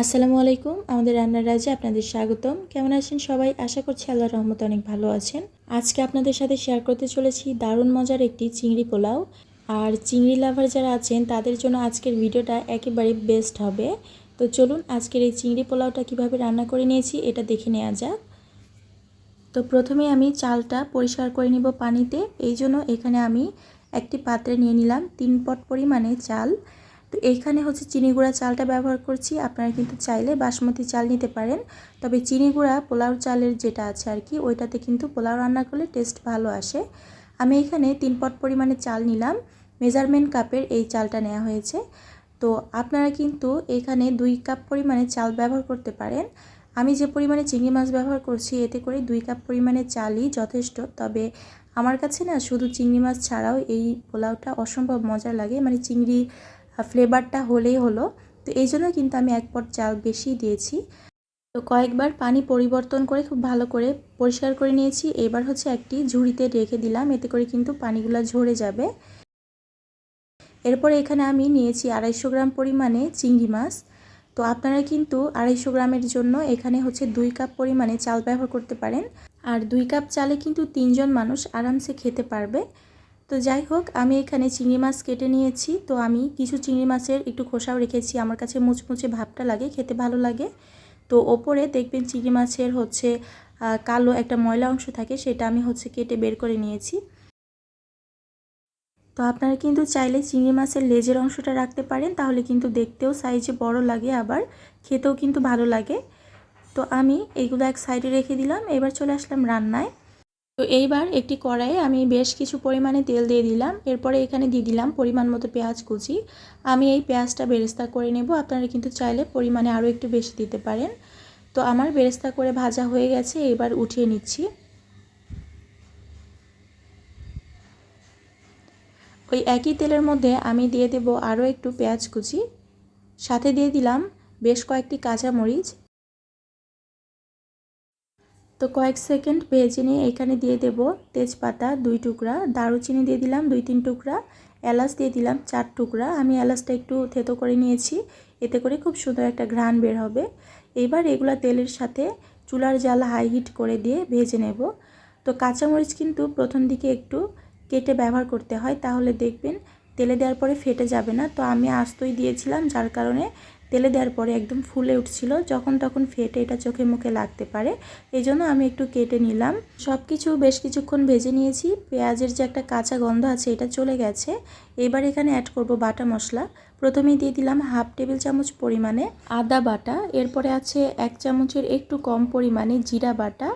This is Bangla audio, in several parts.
আসসালামু আলাইকুম, আমাদের রান্নার রাজে আপনাদের স্বাগতম। কেমন আছেন সবাই? আশা করছি আল্লাহ রহমতে অনেক ভালো আছেন। আজকে আপনাদের সাথে শেয়ার করতে চলেছি দারুণ মজার একটি চিংড়ি পোলাও। আর চিংড়ি লাভার যারা আছেন, তাদের জন্য আজকের ভিডিওটা একেবারে বেস্ট হবে। তো চলুন, আজকের এই চিংড়ি পোলাওটা কীভাবে রান্না করে নিয়েছি, এটা দেখে নেওয়া যাক। তো প্রথমে আমি চালটা পরিষ্কার করে নিব পানিতে। এই জন্য এখানে আমি একটি পাত্রে নিয়ে নিলাম তিন পট পরিমাণে চাল। তো এইখানে হচ্ছে চিনি গুঁড়া চালটা ব্যবহার করছি। আপনারা কিন্তু চাইলে বাসমতি চাল নিতে পারেন। তবে চিনি গুঁড়া, পোলাও চালের যেটা আছে আর কি, ওইটাতে কিন্তু পোলাও রান্না করলে টেস্ট ভালো আসে। আমি এখানে তিন পট পরিমাণে চাল নিলাম। মেজারমেন্ট কাপের এই চালটা নেওয়া হয়েছে। তো আপনারা কিন্তু এখানে দুই কাপ পরিমাণে চাল ব্যবহার করতে পারেন। আমি যে পরিমাণে চিংড়ি মাছ ব্যবহার করছি, এতে করে দুই কাপ পরিমাণে চালই যথেষ্ট। তবে আমার কাছে না শুধু চিংড়ি মাছ ছাড়াও এই পোলাওটা অসম্ভব মজা লাগে। মানে চিংড়ি ফ্লেভারটা হলেই হলো। তো এই জন্য কিন্তু আমি এক পট চাল বেশি দিয়েছি। তো কয়েকবার পানি পরিবর্তন করে খুব ভালো করে পরিষ্কার করে নিয়েছি। এবার হচ্ছে একটি ঝুড়িতে রেখে দিলাম। এতে করে কিন্তু পানিগুলো ঝরে যাবে। এরপরে এখানে আমি নিয়েছি আড়াইশো গ্রাম পরিমাণে চিংড়ি মাছ। তো আপনারা কিন্তু আড়াইশো গ্রামের জন্য এখানে হচ্ছে দুই কাপ পরিমাণে চাল ব্যবহার করতে পারেন। আর দুই কাপ চালে কিন্তু তিনজন মানুষ আরামসে খেতে পারবে। তো যাই হোক, আমি এখানে চিংড়ি মাছ কেটে নিয়েছি। তো আমি কিছু চিংড়ি মাছের একটু খোসাও রেখেছি। আমার কাছে মুচমুচে ভাবটা লাগে, খেতে ভালো লাগে। তো ওপরে দেখবেন চিংড়ি মাছের হচ্ছে কালো একটা ময়লা অংশ থাকে, সেটা আমি হচ্ছে কেটে বের করে নিয়েছি। তো আপনারা কিন্তু চাইলে চিংড়ি মাছের লেজের অংশটা রাখতে পারেন, তাহলে কিন্তু দেখতেও সাইজে বড় লাগে, আবার খেতেও কিন্তু ভালো লাগে। তো আমি এইগুলো এক সাইডে রেখে দিলাম। এবার চলে আসলাম রান্নায়। তো এইবার একটি কড়াইয়ে আমি বেশ কিছু পরিমাণে তেল দিয়ে দিলাম। এরপরে এখানে দিয়ে দিলাম পরিমাণ মতো পেঁয়াজ কুচি। আমি এই পেঁয়াজটা বেরেস্তা করে নেব। আপনারা কিন্তু চাইলে পরিমাণে আরও একটু বেশি দিতে পারেন। তো আমার বেরেস্তা করে ভাজা হয়ে গেছে, এবার উঠিয়ে নিচ্ছি। ওই একই তেলের মধ্যে আমি দিয়ে দেব আরও একটু পেঁয়াজ কুচি। সাথে দিয়ে দিলাম বেশ কয়েকটি কাঁচামরিচ। তো কয়েক সেকেন্ড ভেজে নিয়ে এখানে দিয়ে দেব তেজপাতা দুই টুকরা, দারুচিনি দিয়ে দিলাম দুই তিন টুকরা, এলাচ দিয়ে দিলাম চার টুকরা। আমি এলাচটা একটু থেতো করে নিয়েছি, এতে করে খুব সুন্দর একটা ঘ্রাণ বের হবে। এবার এগুলা তেলের সাথে চুলার জাল হাই হিট করে দিয়ে ভেজে নেব। তো কাঁচামরিচ কিন্তু প্রথম দিকে একটু কেটে ব্যবহার করতে হয়, তাহলে দেখবেন তেলে দেওয়ার পরে ফেটে যাবে না। তো আমি আস্তই দিয়েছিলাম, যার কারণে তেলে দেওয়ার পরে একদম ফুলে উঠছিল। যখন তখন ফেটে এটা চোখে মুখে লাগতে পারে। এই জন্য আমি একটু কেটে নিলাম। সব কিছু বেশ কিছুক্ষণ ভেজে নিয়েছি। পেঁয়াজের যে একটা কাঁচা গন্ধ আছে, এটা চলে গেছে। এবার এখানে অ্যাড করব বাটা মশলা। প্রথমেই দিয়ে দিলাম হাফ টেবিল চামচ পরিমাণে আদা বাটা। এরপরে আছে এক চামচের একটু কম পরিমাণে জিরা বাটা।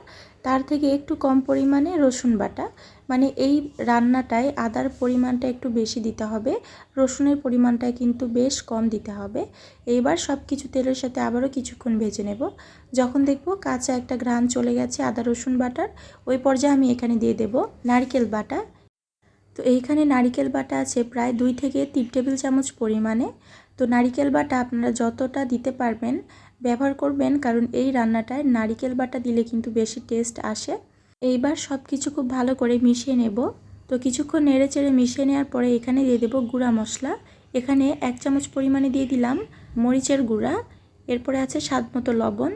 তার থেকে একটু কম পরিমাণে রসুন বাটা। মানে এই রান্নাটায় আদার পরিমাণটা একটু বেশি দিতে হবে। রসুনের পরিমাণটা কিন্তু বেশ কম দিতে হবে। এইবার সব কিছু তেলের সাথে আবারও কিছুক্ষণ ভেজে নেব। যখন দেখব কাঁচা একটা ঘ্রাণ চলে গেছে আদা রসুন বাটার, ওই পর্যায়ে আমি এখানে দিয়ে দেব নারকেল বাটা। তো এইখানে নারিকেল বাটা আছে প্রায় দুই থেকে তিন টেবিল চামচ পরিমাণে। তো নারিকেল বাটা আপনারা যতটা দিতে পারবেন ব্যবহার করবেন, কারণ এই রান্নাটায় নারিকেল বাটা দিলে কিন্তু বেশি টেস্ট আসে। এইবার সব কিছু খুব ভালো করে মিশিয়ে নেব। তো কিছুক্ষণ নেড়ে চেড়ে মিশিয়ে নেওয়ার পরে এখানে দিয়ে দেবো গুঁড়া মশলা। এখানে এক চামচ পরিমাণে দিয়ে দিলাম মরিচের গুঁড়া। এরপরে আছে স্বাদ মতো লবণ।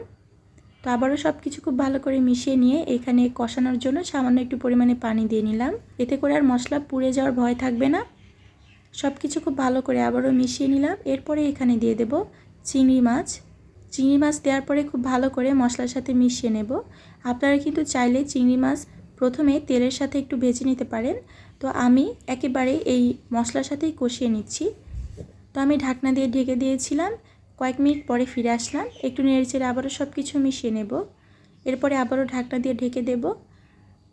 তো আবারও সব কিছু খুব ভালো করে মিশিয়ে নিয়ে এখানে কষানোর জন্য সামান্য একটু পরিমাণে পানি দিয়ে নিলাম। এতে করে আর মশলা পুড়ে যাওয়ার ভয় থাকবে না। সব কিছু খুব ভালো করে আবারও মিশিয়ে নিলাম। এরপরে এখানে দিয়ে দেব চিংড়ি মাছ। চিংড়ি মাছ দেওয়ার পরে খুব ভালো করে মশলার সাথে মিশিয়ে নেব। আপনারা কিন্তু চাইলে চিংড়ি মাছ প্রথমে তেলের সাথে একটু ভেজে নিতে পারেন। তো আমি একেবারে এই মশলার সাথেই কষিয়ে নিচ্ছি। তো আমি ঢাকনা দিয়ে ঢেকে দিয়েছিলাম। কয়েক মিনিট পরে ফিরে আসলাম। একটু নেড়েচেড়ে আবারও সব কিছু মিশিয়ে নেব। এরপরে আবারও ঢাকনা দিয়ে ঢেকে দেব।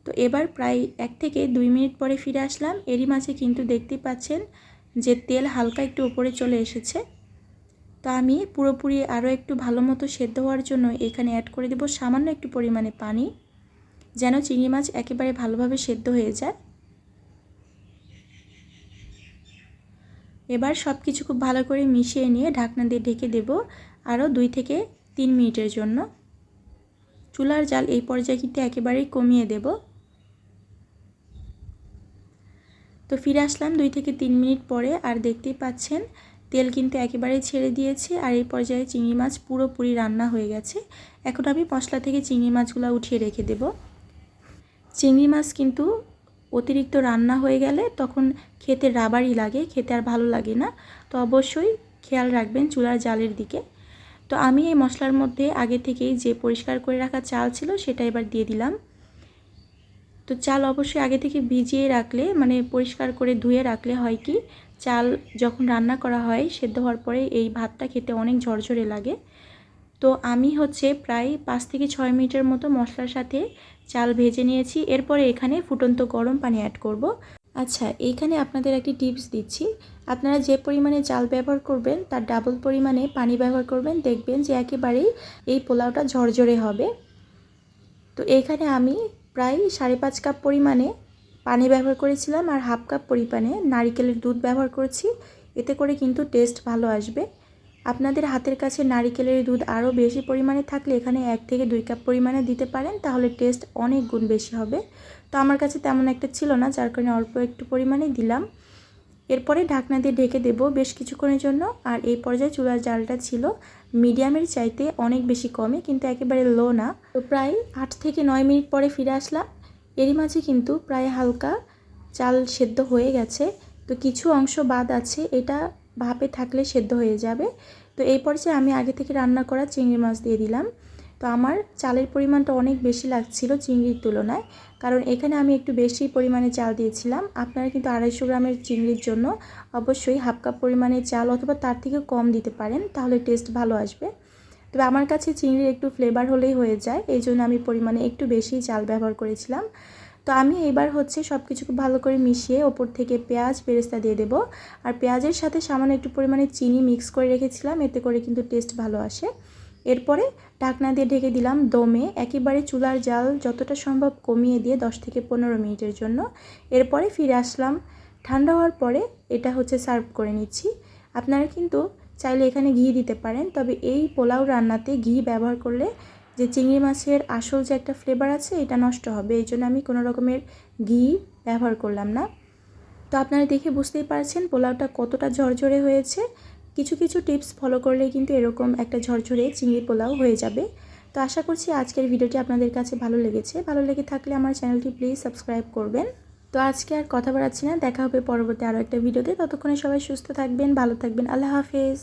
তো এবার প্রায় এক থেকে দুই মিনিট পরে ফিরে আসলাম। এরই মাঝে কিন্তু দেখতে পাচ্ছেন যে তেল হালকা একটু উপরে চলে এসেছে, তো আমি পুরোপুরি আরও একটু ভালো মতো সেদ্ধ হওয়ার জন্য এখানে অ্যাড করে দেব সামান্য একটু পরিমাণে পানি, যেন চিংড়ি মাছ একেবারে ভালোভাবে সেদ্ধ হয়ে যায়। এবার সব কিছু খুব ভালো করে মিশিয়ে নিয়ে ঢাকনা দিয়ে ঢেকে দেব আরও দুই থেকে তিন মিনিটের জন্য। চুলার জাল এই পর্যায়ে কিন্তু একেবারেই কমিয়ে দেব। তো ফিরে আসলাম দুই থেকে তিন মিনিট পরে আর দেখতেই পাচ্ছেন তেল কিন্তু একেবারেই ছেড়ে দিয়েছে আর এই পর্যায়ে চিংড়ি মাছ পুরোপুরি রান্না হয়ে গেছে। এখন আমি মশলা থেকে চিংড়ি মাছগুলো উঠিয়ে রেখে দেব। চিংড়ি মাছ কিন্তু অতিরিক্ত রান্না হয়ে গেলে তখন খেতে রাবারই লাগে, খেতে আর ভালো লাগে না। তো অবশ্যই খেয়াল রাখবেন চুলার জালের দিকে। তো আমি এই মশলার মধ্যে আগে থেকেই যে পরিষ্কার করে রাখা চাল ছিল সেটা এবার দিয়ে দিলাম। তো চাল অবশ্যই আগে থেকে ভিজিয়ে রাখলে মানে পরিষ্কার করে ধুয়ে রাখলে হয় কি, চাল যখন রান্না করা হয় সেদ্ধ হওয়ার পরে এই ভাতটা খেতে অনেক ঝরঝরে লাগে। তো আমি হচ্ছে প্রায় পাঁচ থেকে ছয় মিনিটের মতো মশলার সাথে চাল ভেজে নিয়েছি। এরপরে এখানে ফুটন্ত গরম পানি অ্যাড করব। আচ্ছা এইখানে আপনাদের একটি টিপস দিচ্ছি। আপনারা যে পরিমাণে চাল ব্যবহার করবেন, তার ডাবল পরিমাণে পানি ব্যবহার করবেন। দেখবেন যে একেবারেই এই পোলাওটা ঝরঝরে হবে। তো এইখানে আমি প্রায় সাড়ে পাঁচ কাপ পরিমাণে পানি ব্যবহার করেছিলাম আর হাফ কাপ পরিমাণে নারিকেলের দুধ ব্যবহার করেছি। এতে করে কিন্তু টেস্ট ভালো আসবে। আপনাদের হাতের কাছে নারিকেলের দুধ আরও বেশি পরিমাণে থাকলে এখানে এক থেকে দুই কাপ পরিমাণে দিতে পারেন, তাহলে টেস্ট অনেক গুণ বেশি হবে। তো আমার কাছে তেমন একটা ছিল না, যার কারণে অল্প একটু পরিমাণে দিলাম। এরপরে ঢাকনা দিয়ে ঢেকে দেবো বেশ কিছুক্ষণের জন্য। আর এই পর্যায়ে চুলার জালটা ছিল মিডিয়ামের চাইতে অনেক বেশি কমে কিন্তু একেবারে লো না। তো প্রায় আট থেকে নয় মিনিট পরে ফিরে আসলাম। এরই মাঝে কিন্তু প্রায় হালকা চাল সেদ্ধ হয়ে গেছে। তো কিছু অংশ বাদ আছে, এটা ভাপে থাকলে সেদ্ধ হয়ে যাবে। তো এই পর্যায়ে আমি আগে থেকে রান্না করা চিংড়ি মাছ দিয়ে দিলাম। তো আমার চালের পরিমাণটা অনেক বেশি লাগছিল চিংড়ির তুলনায়। কারণ এখানে আমি একটু বেশি পরিমাণে চাল দিয়েছিলাম। আপনারা কিন্তু আড়াইশো গ্রামের চিংড়ির জন্য অবশ্যই হাফ কাপ পরিমাণে চাল অথবা তার থেকে কম দিতে পারেন, তাহলে টেস্ট ভালো আসবে। তবে আমার কাছে চিংড়ির একটু ফ্লেভার হলেই হয়ে যায়, এই জন্য আমি পরিমাণে একটু বেশি চাল ব্যবহার করেছিলাম। তো আমি এবার হচ্ছে সব কিছু ভালো করে মিশিয়ে ওপর থেকে পেঁয়াজ বেরেস্তা দিয়ে দেবো। আর পেঁয়াজের সাথে সামান্য একটু পরিমাণে চিনি মিক্স করে রেখেছিলাম, এতে করে কিন্তু টেস্ট ভালো আসে। এরপরে ঢাকনা দিয়ে ঢেকে দিলাম দমে, একেবারে চুলার জাল যতটা সম্ভব কমিয়ে দিয়ে 10 থেকে পনেরো মিনিটের জন্য। এরপরে ফিরে আসলাম। ঠান্ডা হওয়ার পরে এটা হচ্ছে সার্ভ করে নিচ্ছি। আপনারা কিন্তু চাইলে এখানে ঘি দিতে পারেন, তবে এই পোলাও রান্নাতে ঘি ব্যবহার করলে যে চিংড়ি মাছের আসল যে একটা ফ্লেভার আছে, এটা নষ্ট হবে। এই জন্য আমি কোনো রকমের ঘি ব্যবহার করলাম না। তো আপনারা দেখে বুঝতেই পারছেন পোলাওটা কতটা ঝরঝরে হয়েছে। কিছু কিছু টিপস ফলো করলে কিন্তু এরকম একটা ঝরঝরে চিংড়ি পোলাও হয়ে যাবে। তো আশা করছি আজকের ভিডিওটি আপনাদের কাছে ভালো লেগেছে। ভালো লেগে থাকলে আমার চ্যানেলটি প্লিজ সাবস্ক্রাইব করবেন। তো আজকে আর কথা বাড়াচ্ছি না। দেখা হবে পরবর্তী আরও একটা ভিডিওতে। ততক্ষণে সবাই সুস্থ থাকবেন, ভালো থাকবেন। আল্লাহ হাফেজ।